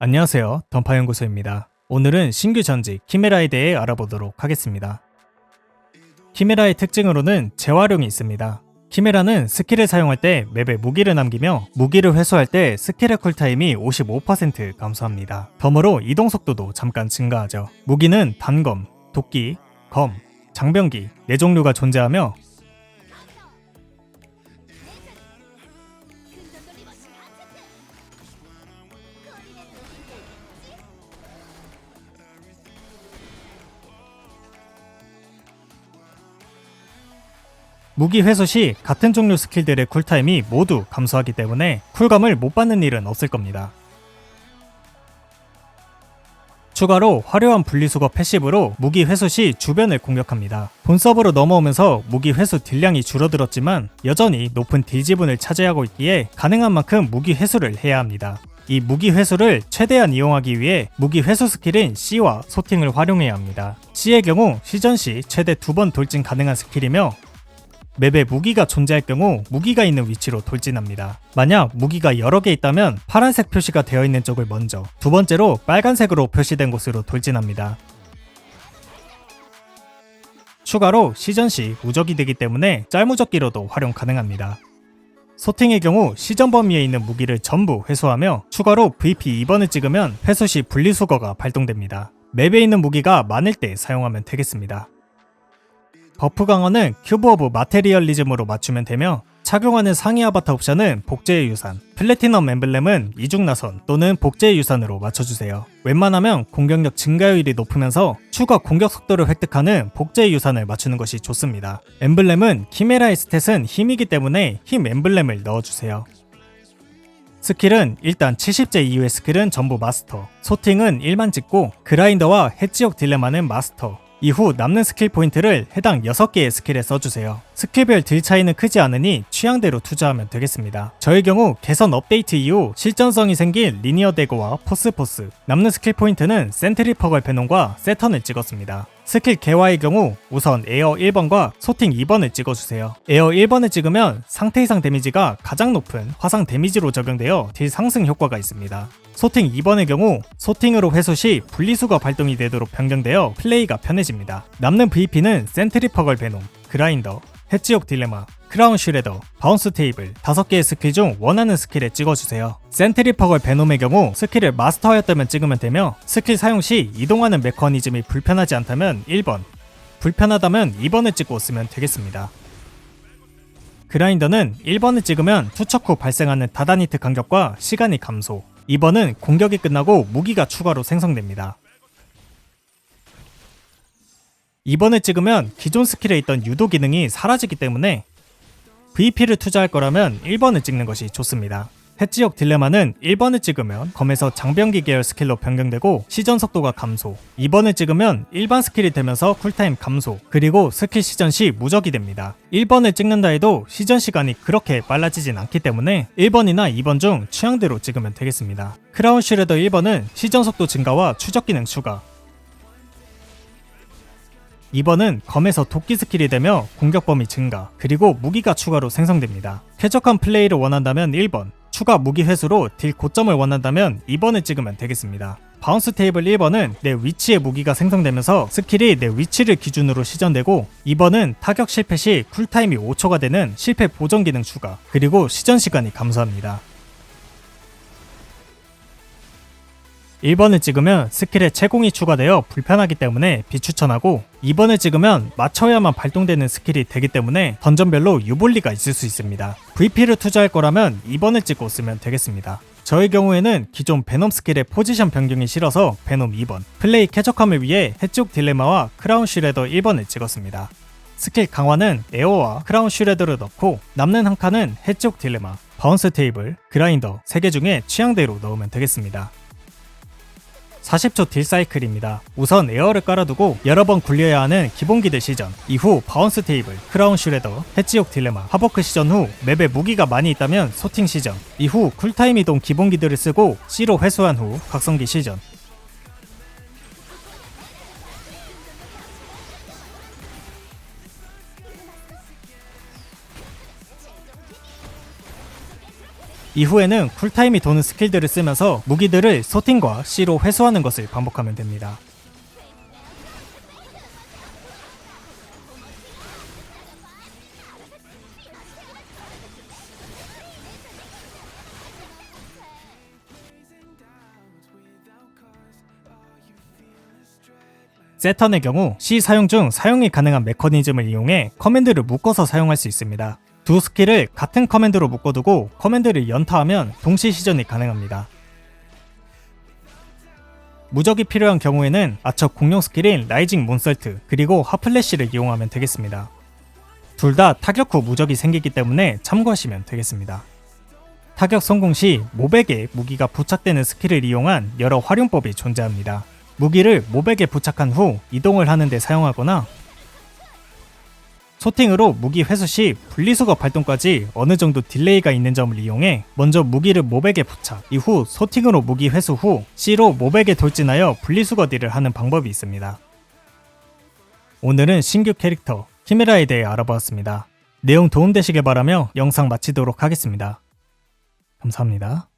안녕하세요. 던파연구소입니다. 오늘은 신규 전직 키메라에 대해 알아보도록 하겠습니다. 키메라의 특징으로는 재활용이 있습니다. 키메라는 스킬을 사용할 때 맵에 무기를 남기며 무기를 회수할 때 스킬의 쿨타임이 55% 감소합니다. 덤으로 이동 속도도 잠깐 증가하죠. 무기는 단검, 도끼, 검, 장병기 네 종류가 존재하며 무기 회수 시 같은 종류 스킬들의 쿨타임이 모두 감소하기 때문에 쿨감을 못 받는 일은 없을 겁니다. 추가로 화려한 분리수거 패시브로 무기 회수 시 주변을 공격합니다. 본 서버로 넘어오면서 무기 회수 딜량이 줄어들었지만 여전히 높은 딜 지분을 차지하고 있기에 가능한 만큼 무기 회수를 해야 합니다. 이 무기 회수를 최대한 이용하기 위해 무기 회수 스킬인 C와 소팅을 활용해야 합니다. C의 경우 시전 시 최대 두 번 돌진 가능한 스킬이며 맵에 무기가 존재할 경우 무기가 있는 위치로 돌진합니다. 만약 무기가 여러 개 있다면 파란색 표시가 되어 있는 쪽을 먼저, 두 번째로 빨간색으로 표시된 곳으로 돌진합니다. 추가로 시전 시 무적이 되기 때문에 짤무적기로도 활용 가능합니다. 소팅의 경우 시전 범위에 있는 무기를 전부 회수하며 추가로 VP 2번을 찍으면 회수 시 분리수거가 발동됩니다. 맵에 있는 무기가 많을 때 사용하면 되겠습니다. 버프 강화는 큐브 오브 마테리얼리즘으로 맞추면 되며 착용하는 상위 아바타 옵션은 복제의 유산, 플래티넘 엠블렘은 이중나선 또는 복제의 유산으로 맞춰주세요. 웬만하면 공격력 증가율이 높으면서 추가 공격 속도를 획득하는 복제의 유산을 맞추는 것이 좋습니다. 엠블렘은 키메라의 스탯은 힘이기 때문에 힘 엠블렘을 넣어주세요. 스킬은 일단 70제 이후의 스킬은 전부 마스터, 소팅은 1만 찍고 그라인더와 해지역 딜레마는 마스터, 이후 남는 스킬 포인트를 해당 6개의 스킬에 써주세요. 스킬별 딜 차이는 크지 않으니 취향대로 투자하면 되겠습니다. 저의 경우 개선 업데이트 이후 실전성이 생긴 리니어 대고와 포스포스 남는 스킬 포인트는 센트리 퍼걸 베논과 세턴을 찍었습니다. 스킬 개화의 경우 우선 에어 1번과 소팅 2번을 찍어주세요. 에어 1번을 찍으면 상태 이상 데미지가 가장 높은 화상 데미지로 적용되어 딜 상승 효과가 있습니다. 소팅 2번의 경우 소팅으로 회수 시 분리수가 발동이 되도록 변경되어 플레이가 편해집니다. 남는 VP는 센트리 퍼걸 베놈, 그라인더, 해지옥 딜레마, 크라운 슈레더, 바운스 테이블 5개의 스킬 중 원하는 스킬에 찍어주세요. 센트리 퍼걸 베놈의 경우 스킬을 마스터하였다면 찍으면 되며 스킬 사용 시 이동하는 메커니즘이 불편하지 않다면 1번, 불편하다면 2번을 찍고 쓰면 되겠습니다. 그라인더는 1번을 찍으면 투척 후 발생하는 다다니트 간격과 시간이 감소, 2번은 공격이 끝나고 무기가 추가로 생성됩니다. 2번을 찍으면 기존 스킬에 있던 유도 기능이 사라지기 때문에 VP를 투자할 거라면 1번을 찍는 것이 좋습니다. 해지역 딜레마는 1번을 찍으면 검에서 장병기 계열 스킬로 변경되고 시전 속도가 감소. 2번을 찍으면 일반 스킬이 되면서 쿨타임 감소. 그리고 스킬 시전 시 무적이 됩니다. 1번을 찍는다 해도 시전 시간이 그렇게 빨라지진 않기 때문에 1번이나 2번 중 취향대로 찍으면 되겠습니다. 크라운 슈레더 1번은 시전 속도 증가와 추적 기능 추가 2번은 검에서 도끼 스킬이 되며 공격 범위 증가, 그리고 무기가 추가로 생성됩니다. 쾌적한 플레이를 원한다면 1번, 추가 무기 회수로 딜 고점을 원한다면 2번을 찍으면 되겠습니다. 바운스 테이블 1번은 내 위치에 무기가 생성되면서 스킬이 내 위치를 기준으로 시전되고 2번은 타격 실패 시 쿨타임이 5초가 되는 실패 보정 기능 추가, 그리고 시전 시간이 감소합니다. 1번을 찍으면 스킬에 채공이 추가되어 불편하기 때문에 비추천하고 2번을 찍으면 맞춰야만 발동되는 스킬이 되기 때문에 던전별로 유볼리가 있을 수 있습니다. VP를 투자할 거라면 2번을 찍고 쓰면 되겠습니다. 저의 경우에는 기존 베놈 스킬의 포지션 변경이 싫어서 베놈 2번, 플레이 쾌적함을 위해 해쪽 딜레마와 크라운 슈레더 1번을 찍었습니다. 스킬 강화는 에어와 크라운 슈레더를 넣고 남는 한 칸은 해쪽 딜레마, 바운스 테이블, 그라인더 3개 중에 취향대로 넣으면 되겠습니다. 40초 딜 사이클입니다. 우선 에어를 깔아두고 여러 번 굴려야 하는 기본기들 시전, 이후 바운스 테이블, 크라운 슈레더, 해지옥 딜레마, 하버크 시전 후 맵에 무기가 많이 있다면 소팅 시전, 이후 쿨타임 이동 기본기들을 쓰고 C로 회수한 후 각성기 시전, 이후에는 쿨타임이 도는 스킬들을 쓰면서 무기들을 소팅과 C로 회수하는 것을 반복하면 됩니다. 세턴의 경우 C 사용 중 사용이 가능한 메커니즘을 이용해 커맨드를 묶어서 사용할 수 있습니다. 두 스킬을 같은 커맨드로 묶어두고 커맨드를 연타하면 동시 시전이 가능합니다. 무적이 필요한 경우에는 아처 공룡 스킬인 라이징 몬설트 그리고 하플래시를 이용하면 되겠습니다. 둘 다 타격 후 무적이 생기기 때문에 참고하시면 되겠습니다. 타격 성공 시 모백에 무기가 부착되는 스킬을 이용한 여러 활용법이 존재합니다. 무기를 모백에 부착한 후 이동을 하는데 사용하거나 소팅으로 무기 회수 시 분리수거 발동까지 어느 정도 딜레이가 있는 점을 이용해 먼저 무기를 모백에 부착, 이후 소팅으로 무기 회수 후 C로 모백에 돌진하여 분리수거 딜을 하는 방법이 있습니다. 오늘은 신규 캐릭터 키메라에 대해 알아보았습니다. 내용 도움되시길 바라며 영상 마치도록 하겠습니다. 감사합니다.